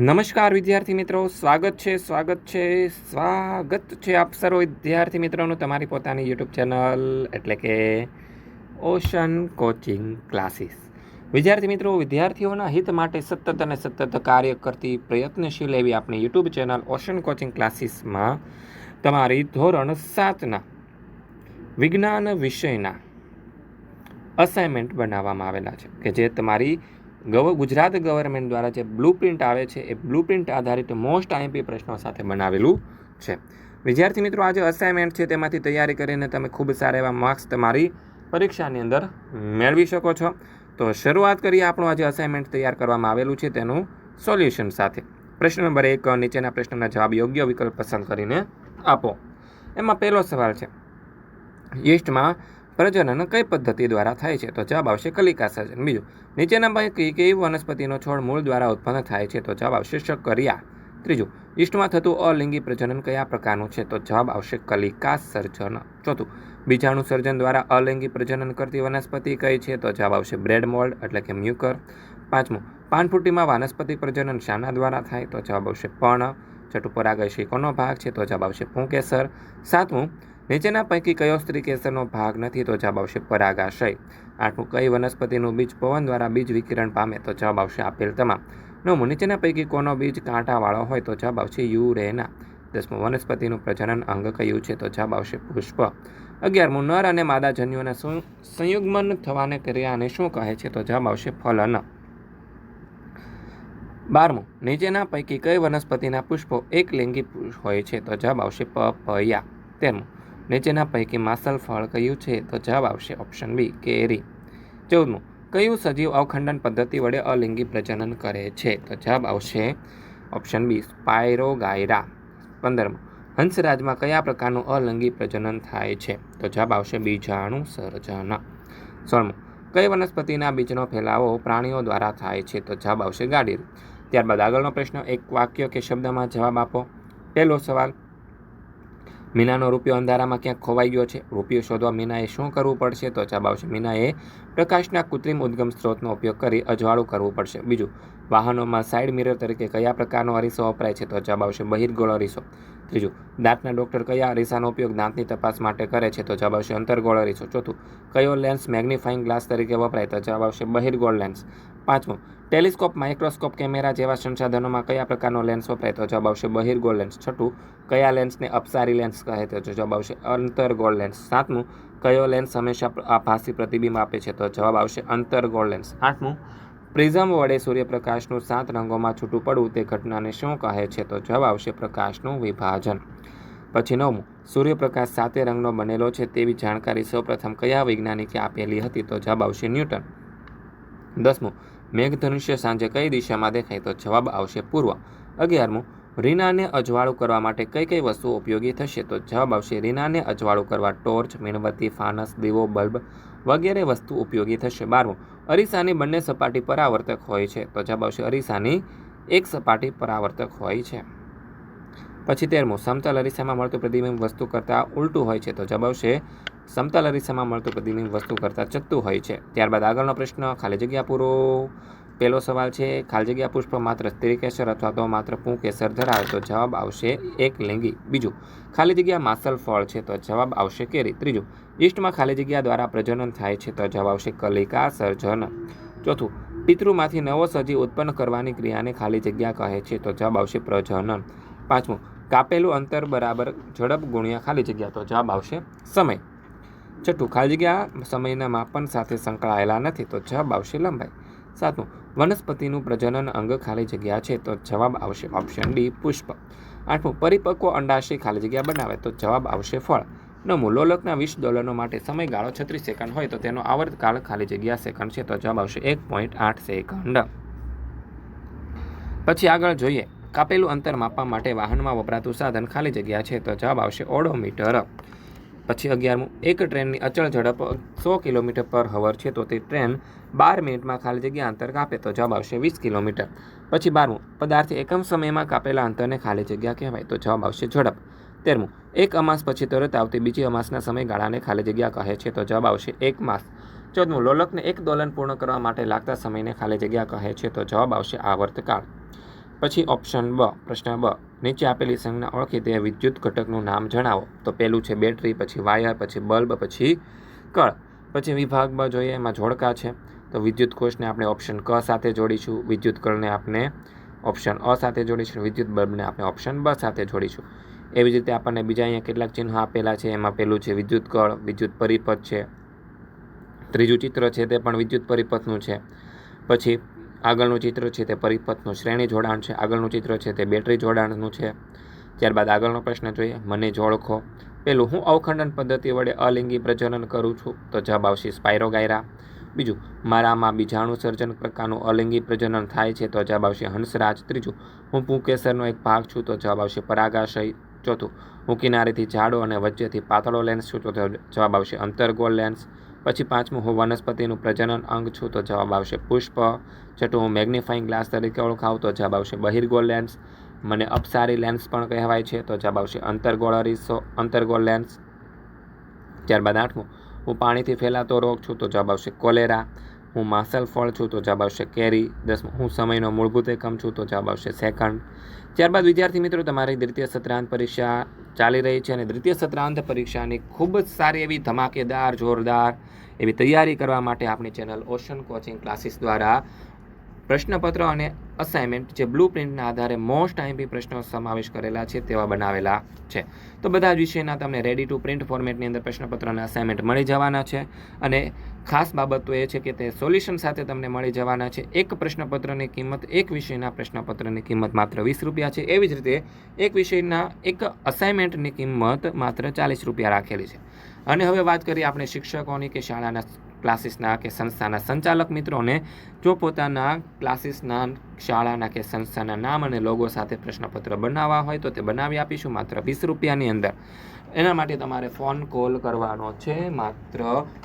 નમસ્કાર વિદ્યાર્થી મિત્રો, સ્વાગત છે સ્વાગત છે સ્વાગત છે આપ સર્વ વિદ્યાર્થી મિત્રોનું તમારી પોતાની યુટ્યુબ ચેનલ એટલે કે ઓશન કોચિંગ ક્લાસીસ. વિદ્યાર્થી મિત્રો, વિદ્યાર્થીઓના હિત માટે સતત અને સતત કાર્ય કરતી પ્રયત્નશીલ એવી આપણી યુટ્યુબ ચેનલ ઓશન કોચિંગ ક્લાસીસમાં તમારી ધોરણ સાતના વિજ્ઞાન વિષયના અસાઇનમેન્ટ બનાવવામાં આવેલા છે, કે જે તમારી ગવ, ગુજરાત ગવર્મેન્ટ દ્વારા જે બ્લુ પ્રિન્ટ આવે છે, એ બ્લુ પ્રિન્ટ આધારિત મોસ્ટ આઈએમપી પ્રશ્નો સાથે બનાવેલું છે. વિદ્યાર્થી મિત્રો આજે અસાઇનમેન્ટ છે, તેમાંથી તૈયારી કરીને તમે ખૂબ સારા એવા માર્ક્સ તમારી પરીક્ષાની અંદર મેળવી શકો છો. તો શરૂઆત કરીએ આપણું આજે અસાઇનમેન્ટ તૈયાર કરવામાં આવેલું છે, તેનું સોલ્યુશન સાથે. પ્રશ્ન નંબર એક, નીચેના પ્રશ્નના જવાબ યોગ્ય વિકલ્પ પસંદ કરીને આપો. એમાં પહેલો સવાલ છે. યીસ્ટમાં પ્રજનન કઈ પદ્ધતિ દ્વારા થાય છે? તો જવાબ આવશે કલિકા સર્જન બીજું, નીચેના પૈકી કેવી વનસ્પતિનો છોડ મૂળ દ્વારા ઉત્પન્ન થાય છે? તો જવાબ આવશે શકરિયા. ત્રીજું ઈસ્ટમાં થતું અલિંગી પ્રજનન કયા પ્રકારનું છે? તો જવાબ આવશે કલિકા સર્જન ચોથું, બીજાણુ સર્જન દ્વારા અલિંગી પ્રજનન કરતી વનસ્પતિ કઈ છે? તો જવાબ આવશે બ્રેડ મોલ્ડ, એટલે કે મ્યુકર. પાંચમું, પાનફૂટીમાં વાનસ્પતિક પ્રજનન શાના દ્વારા થાય? તો જવાબ આવશે પણ છઠ્ઠું પરાગશી કોનો ભાગ છે? તો જવાબ આવશે પુંકેસર સાતમું નીચેના પૈકી કયો સ્ત્રી કેસરનો ભાગ નથી તો જવાબ આવશે પરાગાશય. આઠમું, કઈ વનસ્પતિનું બીજ પવન દ્વારા બીજ વિકિરણ પામે તો જવાબ આવશે આપેલ તમામ નવમું, નીચેના પૈકી કોનો બીજ કાંટાવાળો હોય તો જવાબ આવશે યુરેના. દસમું, વનસ્પતિનું પ્રજનન અંગ કયું છે તો જવાબ આવશે પુષ્પ. અગિયારમું, નર અને માદા જન્યુઓના સંયુગ્મન થવાને ક્રિયાને શું કહે છે તો જવાબ આવશે ફલન. બારમું, નીચેના પૈકી કઈ વનસ્પતિના પુષ્પો એક લિંગી હોય છે તો જવાબ આવશે પપૈયા. તેરમું નીચેના પૈકી માસલ ફળ કયું છે તો જવાબ આવશે ઓપ્શન બી કેરી. ચૌદમું, કયું સજીવ અવખંડન પદ્ધતિ વડે અલિંગી પ્રજનન કરે છે તો જવાબ આવશે ઓપ્શન બી સ્પાયરોગાયરા પંદરમું, હંસરાજમાં કયા પ્રકારનું અલિંગી પ્રજનન થાય છે તો જવાબ આવશે બીજાણુ સર્જન. સોળમું, કઈ વનસ્પતિના બીજનો ફેલાવો પ્રાણીઓ દ્વારા થાય છે તો જવાબ આવશે ગાડીર ત્યારબાદ આગળનો પ્રશ્ન, એક વાક્ય કે શબ્દમાં જવાબ આપો. પહેલો સવાલ મીનાનો રૂપિયો અંધારામાં ક્યાંક ખોવાઈ ગયો છે. રૂપિયો શોધવા મીનાએ શું કરવું પડશે તો જવાબ આવશે, મીનાએ પ્રકાશના કૃત્રિમ ઉદ્ગમ સ્ત્રોતનો ઉપયોગ કરી અજવાળું કરવું પડશે. બીજું, વાહનોમાં સાઇડ મિરર તરીકે કયા પ્રકારનો અરીસો વપરાય છે તો જવાબ આવશે બહિર્ગોળ અરીસો. ત્રીજું, દાંતના ડૉક્ટર કયા અરીસાનો ઉપયોગ દાંતની તપાસ માટે કરે છે તો જવાબ આવશે અંતર્ગોળ અરીસો. ચોથું, કયો લેન્સ મેગ્નિફાઇંગ ગ્લાસ તરીકે વપરાય તો જવાબ આવશે બહિર્ગોળ લેન્સ પાંચમું ટેલિસ્કોપ, માઇક્રોસ્કોપ કેમેરા જેવા સંસાધનોમાં કયા પ્રકારનો લેન્સ વપરાય તો જવાબ આવશે બહિર્ગોળ લેન્સ છઠ્ઠું, કયા લેન્સને અપસારી લેન્સ કહે તો જવાબ આવશે અંતર્ગોળ લેન્સ સાતમું, કયો લેન્સ હંમેશા આભાસી પ્રતિબિંબ આપે છે તો જવાબ આવશે અંતર્ગોળ લેન્સ આઠમું, પ્રિઝમ વડે સૂર્યપ્રકાશનું સાત રંગોમાં છૂટું પડવું તે ઘટનાને શું કહે છે તો જવાબ આવશે પ્રકાશનું વિભાજન. પછી નવમું, સૂર્યપ્રકાશ સાતે રંગનો બનેલો છે તેવી જાણકારી સૌપ્રથમ કયા વૈજ્ઞાનિકે આપેલી હતી તો જવાબ આવશે ન્યૂટન. દસમું મેઘધનુષ્ય સાંજે કઈ દિશામાં દેખાય તો જવાબ આવશે પૂર્વ. અગિયારમું, રીનાને અજવાળું કરવા માટે કઈ કઈ વસ્તુઓ ઉપયોગી થશે તો જવાબ આવશે રીનાને અજવાળું કરવા ટોર્ચ, મીણબત્તી, ફાનસ, દીવો, બલ્બ વગેરે વસ્તુ ઉપયોગી થશે. બારમું, અરીસાની બંને સપાટી પરાવર્તક હોય છે તો જવાબ આવશે અરીસાની એક સપાટી પરાવર્તક હોય છે. પછી તેરમું, સમતલ અરીસામાં મળતું પ્રતિબિંબ વસ્તુ કરતાં ઉલટું હોય છે તો જવાબ આવશે સમતલ અરીસામાં મળતું પ્રતિબિંબ વસ્તુ કરતાં ચત્તું હોય છે. ત્યારબાદ આગળનો પ્રશ્ન, ખાલી જગ્યા પૂરો? પહેલો સવાલ છે, ખાલી જગ્યા પુષ્પ માત્ર સ્ત્રીકેસર અથવા તો માત્ર પુંકેસર ધરાવે તો જવાબ આવશે એક લિંગી. બીજું, ખાલી જગ્યા માસલ ફળ છે તો જવાબ આવશે કેરી. ત્રીજું ઈસ્ટમાં ખાલી જગ્યા દ્વારા પ્રજનન થાય છે તો જવાબ આવશે કલિકા સર્જન. ચોથું, પિતૃમાંથી નવો સજીવ ઉત્પન્ન કરવાની ક્રિયાને ખાલી જગ્યા કહે છે તો જવાબ આવશે પ્રજનન. પાંચમું, કાપેલું અંતર બરાબર ઝડપ ગુણ્યા ખાલી જગ્યા તો જવાબ આવશે સમય. છઠ્ઠું, ખાલી જગ્યા સમયના માપન સાથે સંકળાયેલા નથી, તો જવાબ આવશે લંબાઈ. સાતમું, વનસ્પતિનું પ્રજનન અંગ ખાલી જગ્યા છે, તો જવાબ આવશે ઓપ્શન ડી પુષ્પ. આઠમું, પરિપક્વ અંડાશય ખાલી જગ્યા બનાવે, તો જવાબ આવશે ફળ. નવમું, લોલકના વીસ ડોલરનો માટે સમયગાળો છત્રીસ સેકન્ડ હોય, તો તેનો આવર્તકાળ ખાલી જગ્યા સેકન્ડ છે, તો જવાબ આવશે એક પોઈન્ટ આઠ સેકન્ડ. પછી આગળ જોઈએ. કાપેલું અંતર માપવા માટે વાહનમાં વપરાતું સાધન ખાલી જગ્યા છે, તો જવાબ આવશે ઓડોમીટર. પછી અગિયારમું, એક ટ્રેનની અચળ ઝડપ સો કિલોમીટર પર હવર છે, તો તે ટ્રેન બાર મિનિટમાં ખાલી જગ્યા અંતર કાપે, તો જવાબ આવશે વીસ કિલોમીટર. પછી બારમું, પદાર્થ એકમ સમયમાં કાપેલા અંતરને ખાલી જગ્યા કહેવાય, તો જવાબ આવશે ઝડપ. તેરમું, એક અમાસ પછી તરત આવતી બીજી અમાસના સમયગાળાને ખાલી જગ્યા કહે છે, તો જવાબ આવશે એક માસ. ચૌદમું, લોલકને એક દોલન પૂર્ણ કરવા માટે લાગતા સમયને ખાલી જગ્યા કહે છે, તો જવાબ આવશે આવર્તકાળ. પછી ઓપ્શન બ, પ્રશ્ન બ નીચે આપેલી સંજ્ઞા ઓળખી તે વિદ્યુત ઘટકનું નામ જણાવો. તો પહેલું છે બેટરી, પછી વાયર, પછી બલ્બ, પછી કળ. પછી વિભાગમાં જોઈએ એમાં જોડકા છે. તો વિદ્યુત કોષને આપણે ઓપ્શન ક સાથે જોડીશું. વિદ્યુત કળને આપણે ઓપ્શન અ સાથે જોડીશું. વિદ્યુત બલ્બને આપણે ઓપ્શન બ સાથે જોડીશું. એવી જ રીતે આપણને બીજા અહીંયા કેટલાક ચિહ્નો આપેલા છે. એમાં પહેલું છે વિદ્યુત કળ, વિદ્યુત પરિપથ છે. ત્રીજું ચિત્ર છે તે પણ વિદ્યુત પરિપથનું છે. પછી આગળનું ચિત્ર છે તે પરિપથનું શ્રેણી જોડાણ છે. આગળનું ચિત્ર છે તે બેટરી જોડાણનું છે. ત્યારબાદ આગળનો પ્રશ્ન જોઈએ, મને જોડખો. પેલું, હું અવખંડન પદ્ધતિ વડે અલિંગી પ્રજનન કરું છું? તો જવાબ આવશે સ્પાયરોગાયરા. બીજું, મારામાં બીજાણુ સર્જન પ્રકારનું અલિંગી પ્રજનન થાય છે? તો જવાબ આવશે હંસરાજ. ત્રીજું, હું પુંકેસરનો એક ભાગ છું? તો જવાબ આવશે પરાગાશય. ચોથું, હું કિનારેથી જાડો અને વચ્ચેથી પાતળો લેન્સ છું? તો જવાબ આવશે અંતર્ગોળ લેન્સ. પછી પાંચમું, હું વનસ્પતિનું પ્રજનન અંગ છું, તો જવાબ આવશે પુષ્પ. છઠ્ઠું, હું મેગ્નિફાઈંગ ગ્લાસ તરીકે ઓળખાવું, તો જવાબ આવશે બહિર્ગોળ લેન્સ. મને અપસારી લેન્સ પણ કહેવાય છે, તો જવાબ આવશે અંતર્ગોળ અરીસો, અંતર્ગોળ લેન્સ. ત્યારબાદ આઠમું, હું પાણીથી ફેલાતો રોગ છું, તો જવાબ આવશે કોલેરા. હું માસલ ફળ છું તો જવાબ આવશે કેરી. દસમું હું સમયનો મૂળભૂત એકમ છું તો જવાબ આવશે સેકન્ડ. ત્યારબાદ વિદ્યાર્થી મિત્રો, તમારી દ્વિતીય સત્રાંત પરીક્ષા ચાલી રહી છે અને દ્વિતીય સત્રાંત પરીક્ષાની ખૂબ જ સારી એવી ધમાકેદાર, જોરદાર એવી તૈયારી કરવા માટે આપણી ચેનલ ઓશન કોચિંગ ક્લાસીસ દ્વારા પ્રશ્નપત્ર અને અસાઇનમેન્ટ જે બ્લુ પ્રિન્ટના આધારે મોસ્ટ આઈમ્પી પ્રશ્નો સમાવેશ કરેલા છે તેવા બનાવેલા છે. તો બધા જ વિષયના તમને રેડી ટુ પ્રિન્ટ ફોર્મેટની અંદર પ્રશ્નપત્ર અને અસાઇનમેન્ટ મળી જવાના છે. અને ખાસ બાબત તો એ છે કે તે સોલ્યુશન સાથે તમને મળી જવાના છે. એક પ્રશ્નપત્રની કિંમત એક વિષયના પ્રશ્નપત્રની કિંમત માત્ર વીસ રૂપિયા છે. એવી જ રીતે એક વિષયના એક અસાઇનમેન્ટની કિંમત માત્ર ચાલીસ રૂપિયા રાખેલી છે. અને હવે વાત કરીએ આપણે શિક્ષકોની કે શાળાના ક્લાસીસના કે સંસ્થાના સંચાલક મિત્રોને જો પોતાના ક્લાસીસના શાળાના કે સંસ્થાના નામ અને લોગો સાથે પ્રશ્નપત્ર બનાવવા હોય તો તે બનાવી આપીશું માત્ર વીસ રૂપિયાની અંદર. એના માટે તમારે ફોન કોલ કરવાનો છે, માત્ર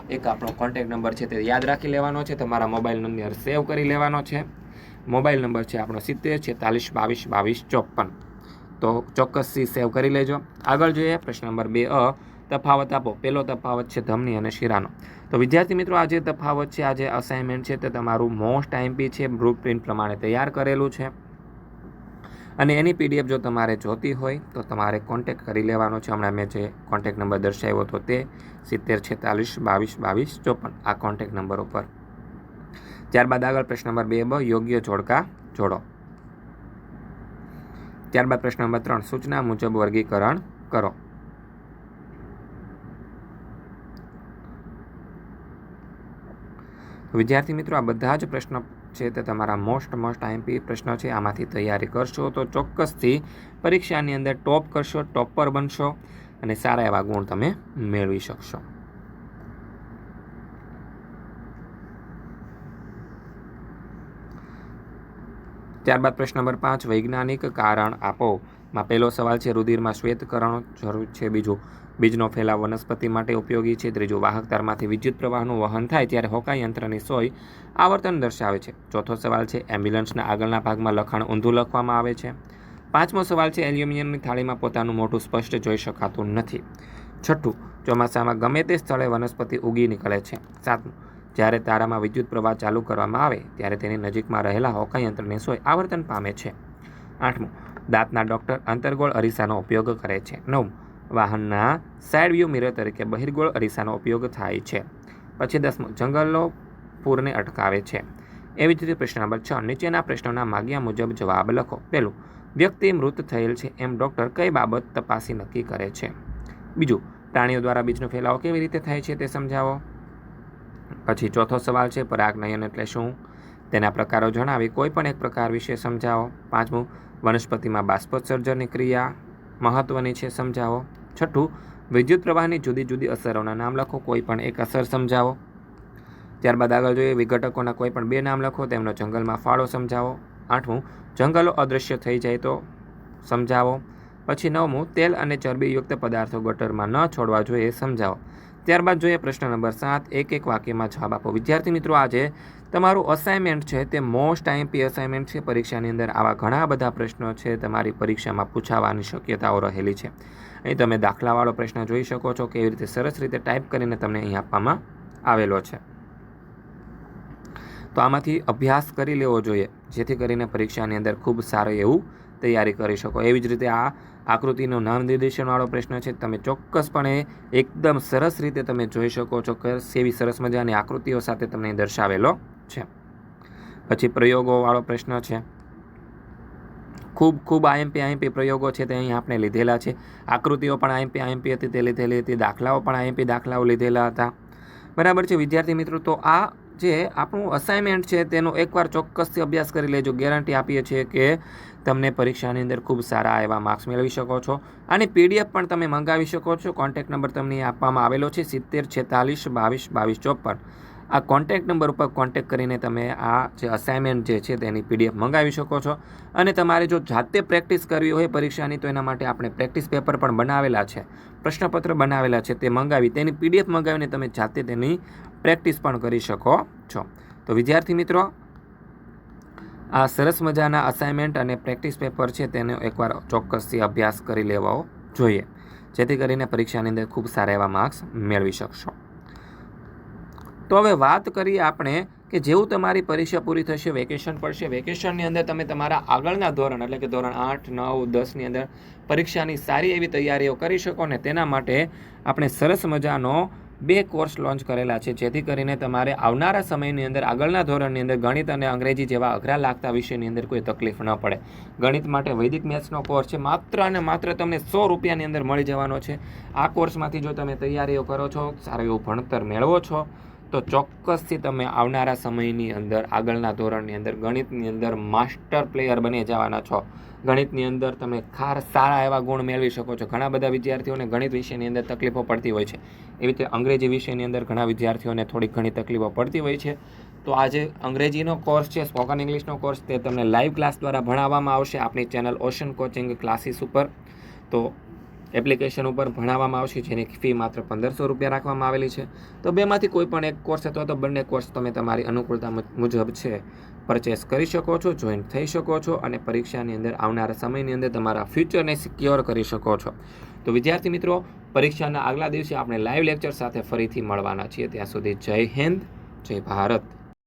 એક આપણો કોન્ટેક નંબર છે તે યાદ રાખી લેવાનો છે, તમારા મોબાઈલ નંબર સેવ કરી લેવાનો છે. મોબાઈલ નંબર છે આપણો સિત્તેર, છેતાલીસ, બાવીસ બાવીસ, ચોપન. તો ચોક્કસથી સેવ કરી લેજો. આગળ જોઈએ પ્રશ્ન નંબર બે અ તફાવત આપો. પહેલો તફાવત છે ધમની અને શિરાનો. તો વિદ્યાર્થી મિત્રો, આ જે તફાવત છે, આ જે અસાઇનમેન્ટ છે તે તમારું મોસ્ટ આઈમ્પી છે બ્લુ પ્રિન્ટ પ્રમાણે તૈયાર કરેલું છે. અને એની પીડીએફ જો તમારે જોતી હોય, તો તમારે કોન્ટેક કરી લેવાનો છે. હમણાં મેં જે કોન્ટેક નંબર દર્શાવ્યો હતો તે સિત્તેર છેતાલીસ બાવીસ બાવીસ ચોપન. આ કોન્ટેક નંબર ઉપર. ત્યારબાદ આગળ પ્રશ્ન નંબર બે બ યોગ્ય જોડકા જોડો. ત્યારબાદ પ્રશ્ન નંબર ત્રણ, સૂચના મુજબ વર્ગીકરણ કરો. વિદ્યાર્થી મિત્રો, આ બધા જ પ્રશ્ન છે તે તમારા મોસ્ટ મોસ્ટ આઈએમપી પ્રશ્નો છે. આમાંથી તૈયારી કરશો તો ચોક્કસથી પરીક્ષાની અંદર ટોપ કરશો ટોપર બનશો અને સારા એવા ગુણ તમે મેળવી શકશો. ત્યારબાદ પ્રશ્ન નંબર પાંચ, વૈજ્ઞાનિક કારણ આપો. માં પહેલો સવાલ છે, રુધિરમાં શ્વેતકરણ જરૂર છે બીજું. બીજનો ફેલાવ વનસ્પતિ માટે ઉપયોગી છે, ત્રીજું વાહકતારમાંથી વિદ્યુત પ્રવાહનું વહન થાય ત્યારે હોકા યંત્રની સોય આવર્તન દર્શાવે છે. ચોથો સવાલ છે, એમ્બ્યુલન્સના આગળના ભાગમાં લખાણ ઊંધું લખવામાં આવે છે. પાંચમો સવાલ છે, એલ્યુમિનિયમની થાળીમાં પોતાનું મોઢું સ્પષ્ટ જોઈ શકાતું નથી. છઠ્ઠું, ચોમાસામાં ગમે તે સ્થળે વનસ્પતિ ઉગી નીકળે છે. સાતમું જ્યારે તારામાં વિદ્યુત પ્રવાહ ચાલુ કરવામાં આવે, ત્યારે તેની નજીકમાં રહેલા હોકા યંત્રની સોય આવર્તન પામે છે. આઠમું, દાંતના ડૉક્ટર અંતર્ગોળ અરીસાનો ઉપયોગ કરે છે. નવમું, વાહનના સાઇડ વ્યૂ મિરર તરીકે બહિર્ગોળ અરીસાનો ઉપયોગ થાય છે. પછી દસમું, જંગલો પૂરને અટકાવે છે. એવી જ રીતે પ્રશ્ન નંબર છ, નીચેના પ્રશ્નોના માગ્યા મુજબ જવાબ લખો. પહેલું, વ્યક્તિ મૃત થયેલ છે એમ ડૉક્ટર કઈ બાબત તપાસી નક્કી કરે છે? બીજું, પ્રાણીઓ દ્વારા બીજનો ફેલાવો કેવી રીતે થાય છે તે સમજાવો. પછી ચોથો સવાલ છે પરાગનયન એટલે શું? તેના પ્રકારો જણાવી કોઈ પણ એક પ્રકાર વિશે સમજાવો. પાંચમું, વનસ્પતિમાં બાષ્પોત્સર્જનની ક્રિયા મહત્ત્વની છે સમજાવો. છઠ્ઠું વિદ્યુત પ્રવાહની જુદી જુદી અસરોના નામ લખો. કોઈ પણ એક અસર સમજાવો. ત્યારબાદ આગળ જોઈએ વિઘટકોના કોઈ પણ બે નામ લખો. તેમનો જંગલમાં ફાળો સમજાવો. આઠમું, જંગલો અદૃશ્ય થઈ જાય તો સમજાવો. પછી નવમું, તેલ અને ચરબીયુક્ત પદાર્થો ગટરમાં ન છોડવા જોઈએ સમજાવો. ત્યારબાદ જોઈએ પ્રશ્ન નંબર સાત. એક એક વાક્યમાં જવાબ આપો. વિદ્યાર્થી મિત્રો, આજે તમારું અસાઇનમેન્ટ છે તે મોસ્ટ આઈએમપી અસાઇનમેન્ટ છે. પરીક્ષાની અંદર આવા ઘણા બધા પ્રશ્નો છે, તમારી પરીક્ષામાં પૂછાવાની શક્યતાઓ રહેલી છે. અહીં તમે દાખલાવાળો પ્રશ્ન જોઈ શકો છો, કેવી રીતે સરસ રીતે ટાઈપ કરીને તમને અહીં આપવામાં આવેલો છે. તો આમાંથી અભ્યાસ કરી લેવો જોઈએ, જેથી કરીને પરીક્ષાની અંદર ખૂબ સારું એવું તૈયારી કરી શકો. એવી જ રીતે આ આકૃતિનો નામ નિર્દેશનવાળો પ્રશ્ન છે. તમે ચોક્કસપણે એકદમ સરસ રીતે તમે જોઈ શકો છો કે સેવી સરસ મજાની આકૃતિઓ સાથે તમને દર્શાવેલો છે. પછી પ્રયોગોવાળો પ્રશ્ન છે. ખૂબ ખૂબ આઈએમપી આઈએમપી પ્રયોગો છે તે અહીં આપણે લીધેલા છે. આકૃતિઓ પણ આઈએમપી આઈએમપી હતી, તે લીધેલી હતી દાખલાઓ પણ આઈએમપી દાખલાઓ લીધેલા હતા. બરાબર છે, વિદ્યાર્થી મિત્રો, તો આ જે આપણું અસાઇનમેન્ટ છે તેનો એકવાર ચોક્કસથી અભ્યાસ કરી લેજો. ગેરંટી આપીએ છીએ કે તમને પરીક્ષાની અંદર ખૂબ સારા એવા માર્ક્સ મેળવી શકો છો. આની પીડીએફ પણ તમે મંગાવી શકો છો. કોન્ટેક્ટ નંબર તમને આપવામાં આવેલો છે સિત્તેર છેતાલીસ બાવીસ બાવીસ ચોપન. આ કોન્ટેક્ટ નંબર ઉપર કોન્ટેક્ટ કરીને તમે આ જે અસાઇનમેન્ટ જે છે તેની પીડીએફ મંગાવી શકો છો. અને તમારે જો જાતે પ્રેક્ટિસ કરવી હોય પરીક્ષાની, તો એના માટે આપણે પ્રેક્ટિસ પેપર પણ બનાવેલા છે. પ્રશ્નપત્ર બનાવેલા છે, તે મંગાવી, તેની પીડીએફ મંગાવીને તમે જાતે તેની પ્રેક્ટિસ પણ કરી શકો છો. તો વિદ્યાર્થી મિત્રો, આ સરસ મજાના અસાઇનમેન્ટ અને પ્રેક્ટિસ પેપર છે, તેનો એકવાર ચોક્કસથી અભ્યાસ કરી લેવો જોઈએ. જેથી કરીને પરીક્ષાની અંદર ખૂબ સારા એવા માર્ક્સ મેળવી શકશો. તો હવે વાત કરીએ આપણે કે જેવું તમારી પરીક્ષા પૂરી થશે વેકેશન પડશે વેકેશનની અંદર તમે તમારા આગળના ધોરણ, એટલે કે ધોરણ આઠ, નવ દસની અંદર પરીક્ષાની સારી એવી તૈયારીઓ કરી શકો ને તેના માટે આપણે સરસ મજાનો બે કોર્સ લોન્ચ કરેલા છે. જેથી કરીને તમારે આવનારા સમયની અંદર, આગળના ધોરણની અંદર ગણિત અને અંગ્રેજી જેવા અઘરા લાગતા વિષયની અંદર કોઈ તકલીફ ન પડે. ગણિત માટે વૈદિક મેથ્સનો કોર્સ છે. માત્ર અને માત્ર તમને સો રૂપિયાની અંદર મળી જવાનો છે. આ કોર્સમાંથી જો તમે તૈયારીઓ કરો છો, સારું એવું ભણતર મેળવો છો તો ચોક્કસથી તમે આવનારા સમયની અંદર, આગળના ધોરણની અંદર, ગણિતની અંદર માસ્ટર પ્લેયર બની જવાના છો. ગણિતની અંદર તમે ખાર સારા એવા ગુણ મેળવી શકો છો. ઘણા બધા વિદ્યાર્થીઓને ગણિત વિષયની અંદર તકલીફો પડતી હોય છે. એવી રીતે અંગ્રેજી વિષયની અંદર ઘણા વિદ્યાર્થીઓને થોડી ઘણી તકલીફો પડતી હોય છે. તો આજે અંગ્રેજીનો કોર્સ છે, સ્પોકન ઇંગ્લિશનો કોર્સ, તે તમને લાઈવ ક્લાસ દ્વારા ભણાવવામાં આવશે. આપણી ચેનલ ઓશન કોચિંગ ક્લાસીસ ઉપર. તો એપ્લિકેશન ઉપર ભણાવવામાં આવશે, જેની ફી માત્ર પંદરસો રૂપિયા રાખવામાં આવેલી છે. તો બેમાંથી કોઈ પણ એક કોર્સ અથવા તો બંને કોર્સ તમે તમારી અનુકૂળતા મુજબ છે, પરચેસ કરી શકો છો, જોઈન થઈ શકો છો અને પરીક્ષાની અંદર આવનારા સમયની અંદર તમારા ફ્યુચરને સિક્યોર કરી શકો છો. તો વિદ્યાર્થી મિત્રો, પરીક્ષાના આગલા દિવસે આપણે લાઈવ લેક્ચર સાથે ફરીથી મળવાના છીએ. ત્યાં સુધી જય હિન્દ, જય ભારત.